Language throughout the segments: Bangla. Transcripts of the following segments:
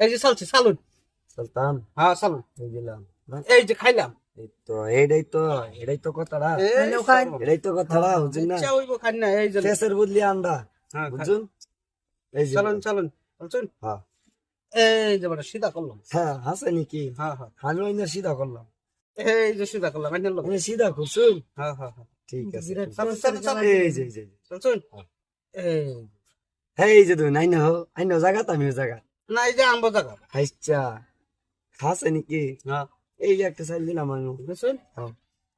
এই যে চলছে চালুন। চলতাম হ্যাঁ চালুন। এই দিলাম এই যে খাইলাম। এই তো এইটাই তো এটাই তো কথাটা। এটাই তো কথাটা বুঝুন না? খান না এই যে ফেসের বদলি আন্ডা হ্যাঁ বুঝুন এই যে চালুন চালুন চলছুন হ্যাঁ। এই যে বড় সিধা করলাম। হ্যাঁ হাসে নাকি? হ্যাঁ হ্যাঁ। আমি ওই না সিধা করলাম। এই যে সিধা করলাম এই নিলাম আমি সিধা করছুন হ্যাঁ হ্যাঁ হ্যাঁ। ঠিক আছে চালুন চালুন চালুন। এই যে এই যে এই যে। চলছুন হ্যাঁ। এই। এই যে তুমি নাই না হো আই না জায়গা আমিও জায়গা। না এই যে আনব জায়গা হাইচ্ছা হাসে নাকি? হ্যাঁ এই যে একটা সাইল দিলাম আমি বুঝছেন? হ্যাঁ।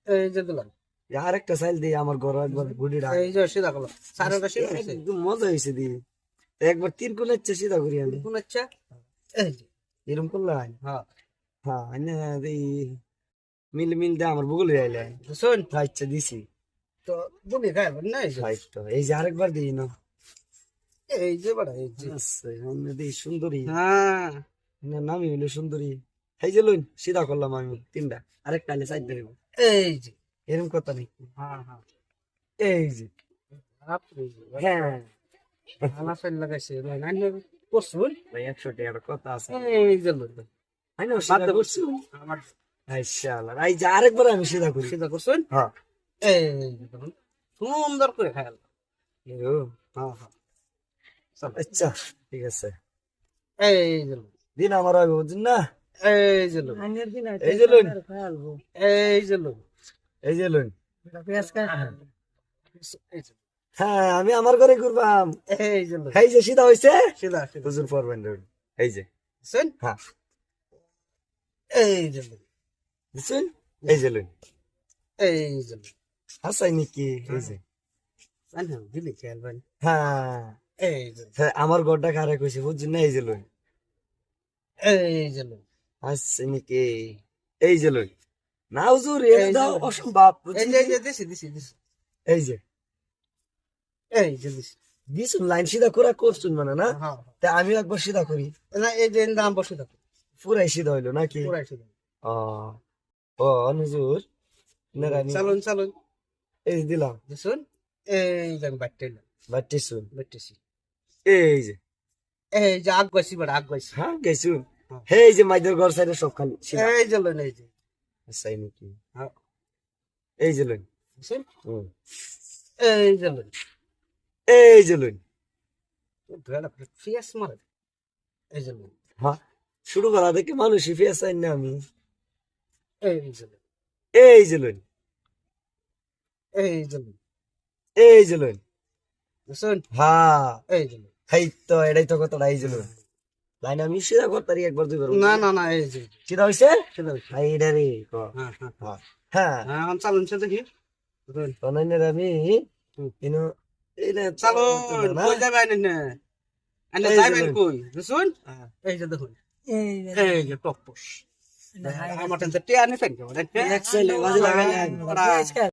এই যে দিলাম। আর একটা সাইল দিয়ে আমার ঘর একবার গুড়ি রাখ। এই যে সিধা সাড়ে সিধা হয়েছে। একদম মজা হয়েছে দি। একবার তিন কোন ইচ্ছে সিধা করি আমি। যে এরকম করলাম হ্যাঁ? হ্যাঁ। এই মিল মিল দিয়ে আমার বুগল আইলে বুঝছেন? ইচ্ছা দিছি। তো বুনি খাইবেন না এই যে আরেকবার দিই না। এই যে বড় এই যে। আচ্ছা, দিই সুন্দরী। হ্যাঁ। নামই হইল সুন্দরী। এই যে লইন সিধা করলাম আমি তিনটা। আরেকটা আইলে সাইড দেবো। এই যে। এরকম কথা নেই। হ্যাঁ হ্যাঁ। এই যে। হ্যাঁ। আনা সাইড লাগাইছে ভাই না নিয়ে করছুন ভাই একশো টাকার কথা আছে। এই যে লোক আই না সিধা আমার আইসালা এই যে আরেকবার আমি সিধা করি। সিধা করছুন হ্যাঁ। এই সুন্দর করে খাইল এরকম হ্যাঁ হ্যাঁ। আচ্ছা ঠিক আছে এই যে দিন আমার হবে বুঝছেন না এই যে এই যে এই যে এই হ্যাঁ আমি আমার ঘরে করবাম এই যে এই যে সিধা হইছে সিধা হুজুর পড়বেন এই যে শুন হ্যাঁ এই যে বুঝছেন এই যে এই যে হাসাই নাকি এই যে হ্যাঁ এই হ্যাঁ, আমার ঘরটা কারে কইছে বুঝছেন না? এই যে লইন এই যে লোক হাসছে নাকি? এই যে লইন না হুজুর এই দাও। অসম্ভব এই যে দিছি দিছি দিছি। এই যে। এই যে দিছি। দিছুন লাইন সিধা করা করছুন মানে না? হ্যাঁ তা আমি একবার সিধা করি। না এই যে দাম বসে থাকো পুরাই সিধা হইল নাকি? পুরাই সিধা। ও ও হুজুর চালুন চালুন। এই দিলাম। দেখুন এই যে আমি বাটতে বাটতেছি এই যে এই যে আগ গাছি বড় আগ গাছি হ্যাঁ হ্যাঁ। এই যে মাইদের ঘর সাইডে সব খালি এই যে এই যে সাই নাকি হ্যাঁ এই যে লইন এই যে এই যে লইন ফিয়াস মারে এই যে লোন হ্যাঁ শুরু করা দেখে মানুষই ফেস আইন না আমি এই যে লোন এই যে লইন এই যে লোন এই যে লইন দেখুন হ্যাঁ এই যে লোন এই তো এটাই তো কথাটা এই যে লইন আমি সিধা করতারি একবার দুইবার না না না এই যে সিধা হইছে সেটা হইছে। হাই এটা রে ক হ্যাঁ হ্যাঁ হ্যাঁ হ্যাঁ হ্যাঁ চালুন সে দেখি দেখুন তনাইনের আমি। ইনো এই না চালুন কই যাবে আইনে না আইনে এই যাবেন কই হ্যাঁ। এই যে দেখুন এই যে টপস আমার টেনশন টিয়া এক সাইলে বাজে লাগাই না